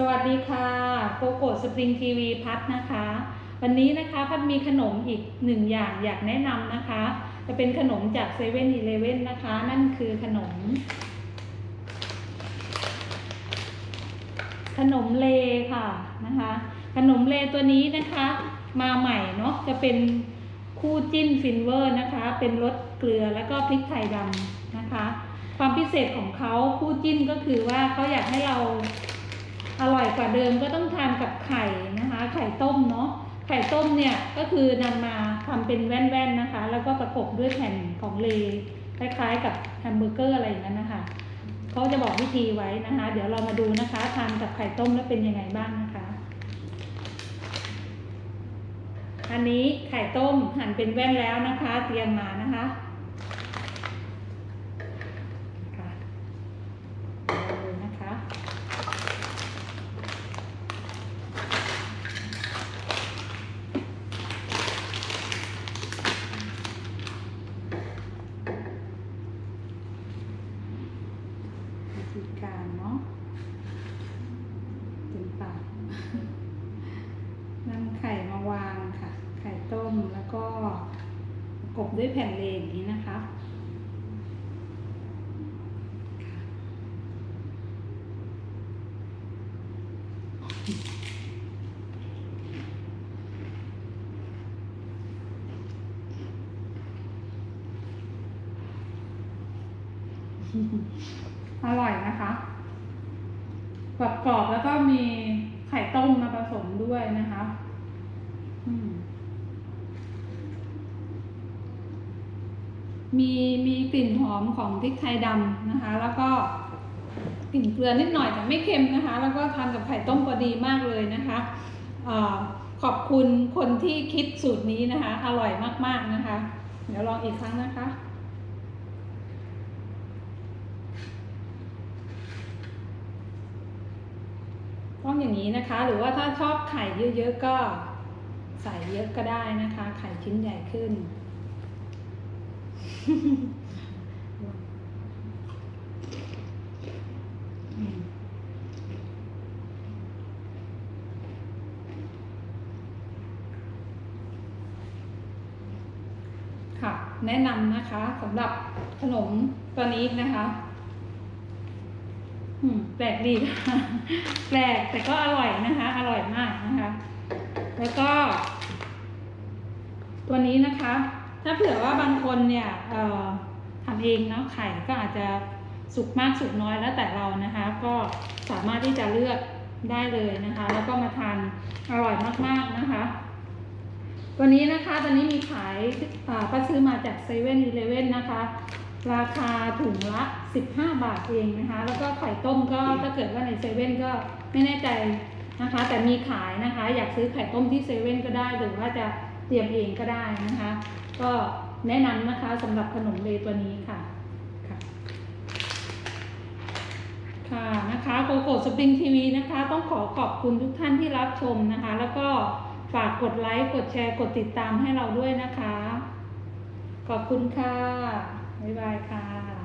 สวัสดีค่ะโกโก้สปริงทีวีพัทนะคะ วันนี้นะคะพัดมีขนมอีกหนึ่งอย่างอยากแนะนำนะคะ จะเป็นขนมจากเซเว่นอีเลเว่นนะคะ นั่นคือขนม ขนมเลค่ะนะคะ ขนมเลตัวนี้นะคะ มาใหม่เนาะจะเป็นคู่จิ้นฟินเวอร์นะคะ เป็นรสเกลือแล้วก็พริกไทยดำนะคะ ความพิเศษของเขาคู่จิ้นก็คือว่าเขาอยากให้เรา อร่อยกว่าเดิมก็ต้องทานกับไข่นะคะ ไข่ต้มเนาะไข่ต้มเนี่ยก็คือนำมาทำเป็นแว่นๆนะคะ แล้วก็ประกบด้วยแผ่นของเลคล้ายๆ กับแฮมเบอร์เกอร์อะไรอย่างนั้นนะคะเขาจะบอกวิธีไว้นะคะ เดี๋ยวเรามาดูนะคะทานกับไข่ต้มแล้วเป็นยังไงบ้างนะคะ อันนี้ไข่ต้มหั่นเป็นแว่นแล้วนะคะ เตรียมมานะคะเอาเลยนะคะ วิ ธีการเนาะถึงปากนำไข่มาวางค่ะ ไข่ต้มแล้วก็กบด้วยแผ่นเลนอย่างนี้นะคะ อร่อยนะคะกรอบๆแล้วก็มีไข่ต้มมาผสมด้วยนะคะมีมีกลิ่นหอมของพริกไทยดำนะคะ แล้วก็กลิ่นเกลือนิดหน่อยแต่ไม่เค็มนะคะ แล้วก็ทานกับไข่ต้มพอดีมากเลยนะคะอขอบคุณคนที่คิดสูตรนี้นะคะ อร่อยมากๆนะคะ เดี๋ยวลองอีกครั้งนะคะ ต้ องอย่างนี้นะคะ หรือว่าถ้าชอบไข่เยอะๆก็ใส่เยอะก็ได้นะคะ ไข่ชิ้นใหญ่ขึ้น ค่ะ แนะนำนะคะสำหรับขนมตัวนี้นะคะ อืมแปลกดีค่ะแปลกแต่ก็อร่อยนะคะ อร่อยมากนะคะ แล้วก็ ตัวนี้นะคะ ถ้าเผื่อว่าบางคนเนี่ยเอ่อทำเองเนาะไข่ก็อาจจะสุกมากสุกน้อยแล้วแต่เรานะคะ ก็สามารถที่จะเลือกได้เลยนะคะ แล้วก็มาทานอร่อยมากๆนะคะตัวนี้นะคะตัวนี้มีขายอ่าก็ซื้อมาจากเซเว่นอีเลเว่นนะคะ ราคาถุงละ 15 บาทเองนะคะ แล้วก็ไข่ต้มก็ถ้าเกิดว่าในเซเว่นก็ไม่แน่ใจนะคะ แต่มีขายนะคะ อยากซื้อไข่ต้มที่เซเว่นก็ได้หรือว่าจะเตรียมเองก็ได้นะคะ ก็แนะนำนะคะสำหรับขนมเลตัวนี้ค่ะ ค่ะค่ะนะคะโกโก้สปริงทีวีนะคะ ต้องขอขอบคุณทุกท่านที่รับชมนะคะ แล้วก็ฝากกดไลค์ กดแชร์ กดติดตามให้เราด้วยนะคะ ขอบคุณค่ะ บ๊ายบายค่ะ